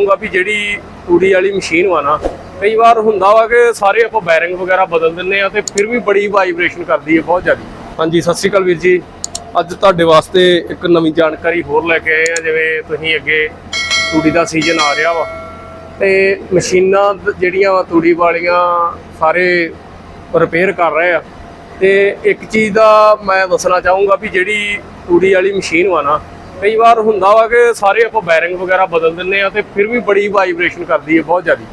ਕਹੂੰਗਾ ਵੀ ਜਿਹੜੀ ਤੂੜੀ ਵਾਲੀ ਮਸ਼ੀਨ ਵਾ ਨਾ, ਕਈ ਵਾਰ ਹੁੰਦਾ ਵਾ ਕਿ ਸਾਰੇ ਆਪਾਂ ਬੈਰਿੰਗ ਵਗੈਰਾ ਬਦਲ ਦਿੰਨੇ ਆ ਤੇ ਫਿਰ ਵੀ ਬੜੀ ਵਾਈਬ੍ਰੇਸ਼ਨ ਕਰਦੀ ਹੈ ਬਹੁਤ ਜ਼ਿਆਦਾ। ਹਾਂਜੀ, ਸਤਿ ਸ਼੍ਰੀ ਅਕਾਲ ਵੀਰ ਜੀ। ਅੱਜ ਤੁਹਾਡੇ ਵਾਸਤੇ ਇੱਕ ਨਵੀਂ ਜਾਣਕਾਰੀ ਹੋਰ ਲੈ ਕੇ ਆਏ ਆ, ਜਿਵੇਂ ਤੁਸੀਂ ਅੱਗੇ ਤੂੜੀ ਦਾ ਸੀਜ਼ਨ ਆ ਰਿਹਾ ਵਾ। ਤੇ ਮਸ਼ੀਨਾਂ ਜਿਹੜੀਆਂ ਵਾ ਤੂੜੀ ਵਾਲੀਆਂ ਸਾਰੇ ਰਿਪੇਅਰ ਕਰ ਰਹੇ ਆ। ਤੇ ਇੱਕ ਚੀਜ਼ ਦਾ ਮੈਂ ਦੱਸਣਾ ਚਾਹੂੰਗਾ ਵੀ ਜਿਹੜੀ ਤੂੜੀ ਵਾਲੀ ਮਸ਼ੀਨ ਵਾ ਨਾ ਕਈ ਵਾਰ ਹੁੰਦਾ ਵਾ ਕਿ ਸਾਰੇ ਆਪਾਂ ਬੈਰਿੰਗ ਵਗੈਰਾ ਬਦਲ ਦਿੰਨੇ ਆ ਤੇ ਫਿਰ ਵੀ ਬੜੀ ਵਾਈਬ੍ਰੇਸ਼ਨ ਕਰਦੀ ਹੈ ਬਹੁਤ ਜ਼ਿਆਦਾ।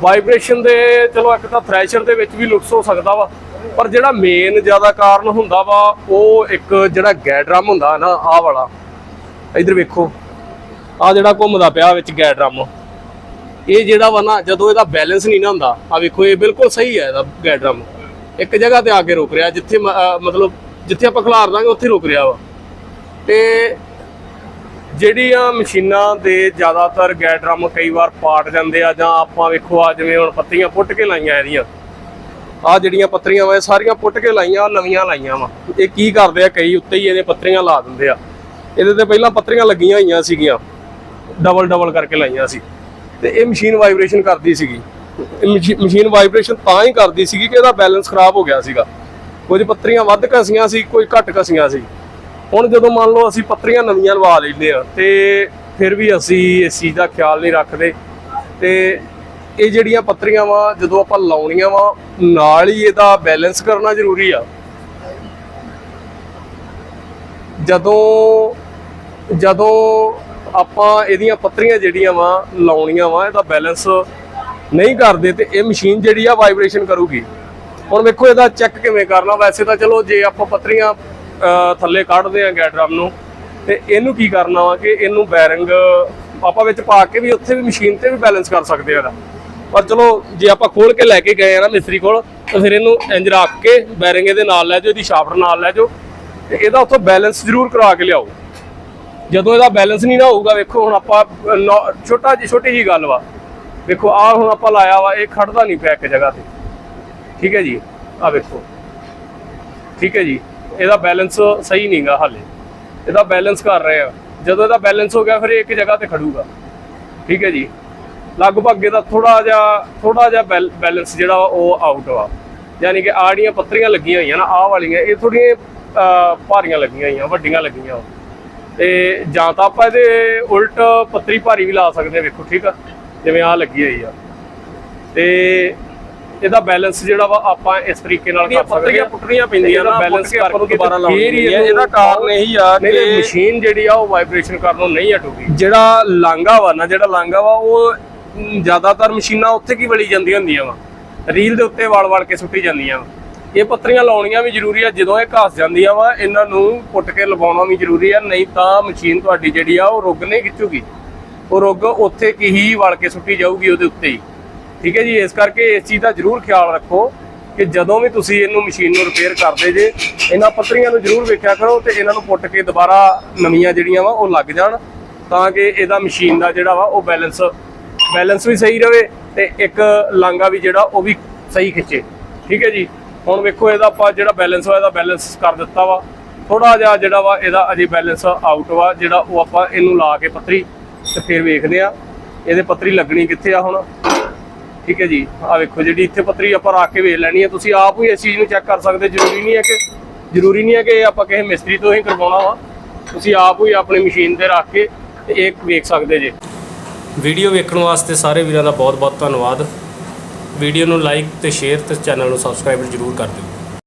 ਵਾਈਬ੍ਰੇਸ਼ਨ ਦੇ, ਚਲੋ ਇੱਕ ਤਾਂ ਥ੍ਰੈਸ਼ਰ ਦੇ ਵਿੱਚ ਵੀ ਲੁਕਸ ਹੋ ਸਕਦਾ ਵਾ, ਪਰ ਜਿਹੜਾ ਮੇਨ ਜ਼ਿਆਦਾ ਕਾਰਨ ਹੁੰਦਾ ਵਾ, ਉਹ ਇੱਕ ਜਿਹੜਾ ਗੈਰ ਡਰਮ ਹੁੰਦਾ ਨਾ, ਆਹ ਵਾਲਾ। ਇਧਰ ਵੇਖੋ, ਆਹ ਜਿਹੜਾ ਘੁੰਮਦਾ ਪਿਆ ਵਿੱਚ ਗੈਰ ਡਰਮ ਇਹ ਜਿਹੜਾ ਵਾ ਨਾ, ਜਦੋਂ ਇਹਦਾ ਬੈਲੈਂਸ ਨਹੀਂ ਨਾ ਹੁੰਦਾ ਆ ਵੇਖੋ, ਇਹ ਬਿਲਕੁਲ ਸਹੀ ਹੈ ਇਹਦਾ ਗੈਰ ਡਰਮ ਇੱਕ ਜਗ੍ਹਾ ਤੇ ਆ ਕੇ ਰੁਕ ਰਿਹਾ, ਜਿੱਥੇ ਮਤਲਬ ਜਿੱਥੇ ਆਪਾਂ ਖਿਲਾਰ ਦਾਂਗੇ, ਉੱਥੇ ਰੁਕ ਰਿਹਾ ਵਾ। ਤੇ ਜਿਹੜੀਆਂ ਮਸ਼ੀਨਾਂ ਦੇ ਜ਼ਿਆਦਾਤਰ ਗੈਰ ਡਰਮ ਕਈ ਵਾਰ ਪਾਟ ਜਾਂਦੇ ਆ ਜਾਂ ਆਪਾਂ ਵੇਖੋ ਆ ਜਿਵੇਂ ਹੁਣ ਪੱਤੀਆਂ ਪੁੱਟ ਕੇ ਲਾਈਆਂ ਇਹਦੀਆਂ। ਆ ਜਿਹੜੀਆਂ ਪੱਤਰੀਆਂ ਵਾ, ਇਹ ਸਾਰੀਆਂ ਪੁੱਟ ਕੇ ਲਾਈਆਂ ਨਵੀਆਂ ਲਾਈਆਂ ਵਾ। ਇਹ ਕੀ ਕਰਦੇ ਆ, ਕਈ ਉੱਤੇ ਹੀ ਇਹਦੇ ਪੱਤਰੀਆਂ ਲਾ ਦਿੰਦੇ ਆ। ਇਹਦੇ ਤੇ ਪਹਿਲਾਂ ਪੱਤਰੀਆਂ ਲੱਗੀਆਂ ਹੋਈਆਂ ਸੀਗੀਆਂ, ਡਬਲ ਡਬਲ ਕਰਕੇ ਲਾਈਆਂ ਸੀ। ਤੇ ਇਹ ਮਸ਼ੀਨ ਵਾਈਬ੍ਰੇਸ਼ਨ ਕਰਦੀ ਸੀਗੀ। ਮਸ਼ੀ- ਮਸ਼ੀਨ ਵਾਈਬ੍ਰੇਸ਼ਨ ਤਾਂ ਹੀ ਕਰਦੀ ਸੀਗੀ ਕਿ ਇਹਦਾ ਬੈਲੈਂਸ ਖਰਾਬ ਹੋ ਗਿਆ ਸੀਗਾ। ਕੁਝ ਪੱਤਰੀਆਂ ਵੱਧ ਘਸੀਆਂ ਸੀ ਕੋਈ ਘੱਟ ਘਸੀਆਂ ਸੀ। ਹੁਣ ਜਦੋਂ ਮੰਨ ਲਓ ਅਸੀਂ ਪੱਤਰੀਆਂ ਨਵੀਆਂ ਲਵਾ ਲੈਂਦੇ ਆ, ਤੇ ਫਿਰ ਵੀ ਅਸੀਂ ਇਸ ਚੀਜ਼ ਦਾ ਖਿਆਲ ਨਹੀਂ ਰੱਖਦੇ। ਤੇ ਇਹ ਜਿਹੜੀਆਂ ਪੱਤਰੀਆਂ ਵਾ, ਜਦੋਂ ਆਪਾਂ ਲਾਉਣੀਆਂ ਵਾ, ਨਾਲ ਹੀ ਇਹਦਾ ਬੈਲੈਂਸ ਕਰਨਾ ਜ਼ਰੂਰੀ ਆ। ਜਦੋਂ ਜਦੋਂ ਆਪਾਂ ਇਹਦੀਆਂ ਪੱਤਰੀਆਂ ਜਿਹੜੀਆਂ ਵਾ, ਲਾਉਣੀਆਂ ਵਾ, ਇਹਦਾ ਬੈਲੈਂਸ ਨਹੀਂ ਕਰਦੇ, ਤੇ ਇਹ ਮਸ਼ੀਨ ਜਿਹੜੀ ਆ ਵਾਈਬ੍ਰੇਸ਼ਨ ਕਰੂਗੀ। ਹੁਣ ਵੇਖੋ, ਇਹਦਾ ਚੈੱਕ ਕਿਵੇਂ ਕਰਨਾ, ਵੈਸੇ ਤਾਂ ਚਲੋ ਜੇ ਆਪਾਂ ਪੱਤਰੀਆਂ ਥੱਲੇ ਕੱਢਦੇ ਆ ਗੈਡਰਮ ਨੂੰ। ਤੇ ਇਹਨੂੰ ਕੀ ਕਰਨਾ ਵਾ ਕਿ ਇਹਨੂੰ ਬੈਰਿੰਗ ਆਪਾਂ ਵਿੱਚ ਪਾ ਕੇ ਵੀ ਉੱਥੇ ਵੀ ਮਸ਼ੀਨ ਤੇ ਵੀ ਬੈਲੈਂਸ ਕਰ ਸਕਦੇ ਆ ਇਹਦਾ। ਪਰ ਚਲੋ ਜੇ ਆਪਾਂ ਖੋਲ ਕੇ ਲੈ ਕੇ ਗਏ ਆ ਨਾ ਮਿਸਤਰੀ ਕੋਲ ਤਾਂ ਫਿਰ ਇਹਨੂੰ ਇੰਜ ਰੱਖ ਕੇ ਬੈਰਿੰਗ ਇਹਦੇ ਨਾਲ ਲੈ ਜਾਓ ਇਹਦੀ ਸ਼ਾਫਟ ਨਾਲ ਲੈ ਜਾਓ ਤੇ ਇਹਦਾ ਉੱਥੋਂ ਬੈਲੈਂਸ ਜ਼ਰੂਰ ਕਰਾ ਕੇ ਲਿਆਓ। ਜਦੋਂ ਇਹਦਾ ਬੈਲੈਂਸ ਨਹੀਂ ਨਾ ਹੋਊਗਾ ਵੇਖੋ ਹੁਣ ਆਪਾਂ ਅਹ, ਛੋਟਾ ਜਿਹੀ ਛੋਟੀ ਜੀ ਗੱਲ ਵਾ। ਵੇਖੋ ਆ ਹੁਣ ਆਪਾਂ ਲਾਇਆ ਵਾ ਇਹ ਖੜਦਾ ਨਹੀਂ ਪਿਆ ਇੱਕ ਜਗ੍ਹਾ ਤੇ। ਠੀਕ ਹੈ ਜੀ? ਆ ਵੇਖੋ। ਠੀਕ ਹੈ ਜੀ? ਇਹਦਾ ਬੈਲੈਂਸ ਸਹੀ ਨਹੀਂਗਾ ਹਾਲੇ। ਇਹਦਾ ਬੈਲੈਂਸ ਕਰ ਰਹੇ ਆ। ਜਦੋਂ ਇਹਦਾ ਬੈਲੈਂਸ ਹੋ ਗਿਆ, ਫਿਰ ਇੱਕ ਜਗ੍ਹਾ ਤੇ ਖੜੂਗਾ। ਠੀਕ ਹੈ ਜੀ? ਲਗਭਗ ਇਹਦਾ ਥੋੜਾ ਜਿਹਾ ਥੋੜਾ ਜਿਹਾ ਬੈਲੈਂਸ ਜਿਹੜਾ ਵਾ ਉਹ ਆਊਟ ਵਾ ਯਾਨੀ ਕਿ ਆਹ ਜਿਹੜੀਆਂ ਪੱਤਰੀਆਂ ਲੱਗੀਆਂ ਹੋਈਆਂ ਨਾ, ਆਹ ਵਾਲੀਆਂ, ਇਹ ਥੋੜੀਆਂ ਭਾਰੀਆਂ ਲੱਗੀਆਂ ਹੋਈਆਂ, ਵੱਡੀਆਂ ਲੱਗੀਆਂ ਵਾ। ਤੇ ਜਾਂ ਤਾਂ ਆਪਾਂ ਇਹਦੇ ਉਲਟ ਪੱਤਰੀ ਭਾਰੀ ਵੀ ਲਾ ਸਕਦੇ ਆ, ਵੇਖੋ, ਠੀਕ ਆ? ਜਿਵੇਂ ਆਹ ਲੱਗੀ ਹੋਈ ਆ। ਤੇ ਇਹਦਾ ਬੈਲੈਂਸ ਜਿਹੜਾ ਵਾ ਆਪਾਂ ਇਸ ਤਰੀਕੇ ਨਾਲ ਕਰ ਸਕਦੇ ਪੱਤਰੀਆਂ ਪੁੱਟਣੀਆਂ ਪੈਂਦੀਆਂ ਨਾ ਬੈਲੈਂਸ ਕਰਕੇ ਦੁਬਾਰਾ ਲਾਉਣੀ ਹੀ ਹੈ। ਇਹਦਾ ਕਾਰਨ ਇਹੀ ਆ ਕਿ- ਮਸ਼ੀਨ ਜਿਹੜੀ ਆ ਉਹ ਵਾਈਬ੍ਰੇਸ਼ਨ ਕਰਨੋਂ ਨਹੀਂ ਹਟੂਗੀ। ਜਿਹੜਾ ਲਾਂਗਾ ਵਾ ਨਾ ਜਿਹੜਾ ਲਾਂਗਾ ਵਾ ਉਹ ਜ਼ਿਆਦਾਤਰ ਮਸ਼ੀਨਾਂ ਉੱਥੇ ਕੀ ਵਲੀ ਜਾਂਦੀਆਂ ਹੁੰਦੀਆਂ ਵਾ? ਰੀਲ ਦੇ ਉੱਤੇ ਵਲ-ਵਲ ਕੇ ਸੁੱਟੀ ਜਾਂਦੀਆਂ ਵਾ। ਇਹ ਪੱਤਰੀਆਂ ਲਾਉਣੀਆਂ ਵੀ ਜ਼ਰੂਰੀ ਆ ਜਦੋਂ ਇਹ ਘਸ ਜਾਂਦੀਆਂ ਵਾ ਇਹਨਾਂ ਨੂੰ ਪੁੱਟ ਕੇ ਲਵਾਉਣਾ ਵੀ ਜ਼ਰੂਰੀ ਆ ਨਹੀਂ ਤਾਂ ਮਸ਼ੀਨ ਤੁਹਾਡੀ ਜਿਹੜੀ ਆ ਉਹ ਰੁੱਗ ਨਹੀਂ ਖਿੱਚੂਗੀ। ਉਹ ਰੁੱਗ ਉੱਥੇ ਕੀ ਹੀ ਵਲ ਕੇ ਸੁੱਟੀ ਜਾਊਗੀ ਉਹਦੇ ਉੱਤੇ ਹੀ। ਠੀਕ ਹੈ ਜੀ, ਇਸ ਕਰਕੇ ਇਸ ਚੀਜ਼ ਦਾ ਜ਼ਰੂਰ ਖਿਆਲ ਰੱਖੋ ਕਿ ਜਦੋਂ ਵੀ ਤੁਸੀਂ ਇਹਨੂੰ ਮਸ਼ੀਨ ਨੂੰ ਰਿਪੇਅਰ ਕਰਦੇ ਜੇ, ਇਹਨਾਂ ਪੱਤਰੀਆਂ ਨੂੰ ਜ਼ਰੂਰ ਵੇਖਿਆ ਕਰੋ ਤੇ ਇਹਨਾਂ ਨੂੰ ਪੁੱਟ ਕੇ ਦੁਬਾਰਾ ਨਵੀਆਂ ਜਿਹੜੀਆਂ ਵਾ ਉਹ ਲੱਗ ਜਾਣ ਤਾਂ ਕਿ ਇਹਦਾ ਮਸ਼ੀਨ ਦਾ ਜਿਹੜਾ ਵਾ ਉਹ ਬੈਲੈਂਸ ਬੈਲੈਂਸ ਵੀ ਸਹੀ ਰਵੇ ਤੇ ਇੱਕ ਲਾਂਗਾ ਵੀ ਜਿਹੜਾ ਉਹ ਵੀ ਸਹੀ ਖਿੱਚੇ। ਠੀਕ ਹੈ ਜੀ, ਹੁਣ ਵੇਖੋ ਇਹਦਾ ਆਪਾਂ ਜਿਹੜਾ ਬੈਲੈਂਸ ਵਾ, ਇਹਦਾ ਬੈਲੈਂਸ ਕਰ ਦਿੱਤਾ ਵਾ। ਥੋੜਾ ਜਿਹਾ ਜਿਹੜਾ ਵਾ ਇਹਦਾ ਅਜੇ ਬੈਲੈਂਸ ਆਊਟ ਵਾ, ਜਿਹੜਾ ਉਹ ਆਪਾਂ ਇਹਨੂੰ ਲਾ ਕੇ ਪੱਤਰੀ ਤੇ ਫਿਰ ਵੇਖਦੇ ਆ ਇਹਦੇ ਪੱਤਰੀ ਲੱਗਣੀ ਕਿੱਥੇ ਆ ਹੁਣ? ਠੀਕ ਹੈ ਜੀ। ਆ ਵੇਖੋ ਜਿਹੜੀ ਇੱਥੇ ਪੱਤਰੀ ਆਪਾਂ ਰੱਖ ਕੇ ਵੇਖ ਲੈਣੀ ਹੈ। ਤੁਸੀਂ ਆਪ ਹੀ ਇਸ ਚੀਜ਼ ਨੂੰ ਚੈੱਕ ਕਰ ਸਕਦੇ, ਜ਼ਰੂਰੀ ਨਹੀਂ ਹੈ ਕਿ ਜ਼ਰੂਰੀ ਨਹੀਂ ਹੈ ਕਿ ਇਹ ਆਪਾਂ ਕਿਸੇ ਮਿਸਤਰੀ ਤੋਂ ਹੀ ਕਰਵਾਉਣਾ ਵਾ। ਤੁਸੀਂ ਆਪ ਹੀ ਆਪਣੀ ਮਸ਼ੀਨ ਤੇ ਰੱਖ ਕੇ ਤੇ ਇਹ ਵੇਖ ਸਕਦੇ ਜੇ। ਵੀਡੀਓ ਵੇਖਣ ਵਾਸਤੇ ਸਾਰੇ ਵੀਰਾਂ ਦਾ ਬਹੁਤ ਬਹੁਤ ਧੰਨਵਾਦ। ਵੀਡੀਓ ਨੂੰ ਲਾਈਕ ਤੇ ਸ਼ੇਅਰ ਤੇ ਚੈਨਲ ਨੂੰ ਸਬਸਕ੍ਰਾਈਬ ਜ਼ਰੂਰ ਕਰ ਦਿਓ।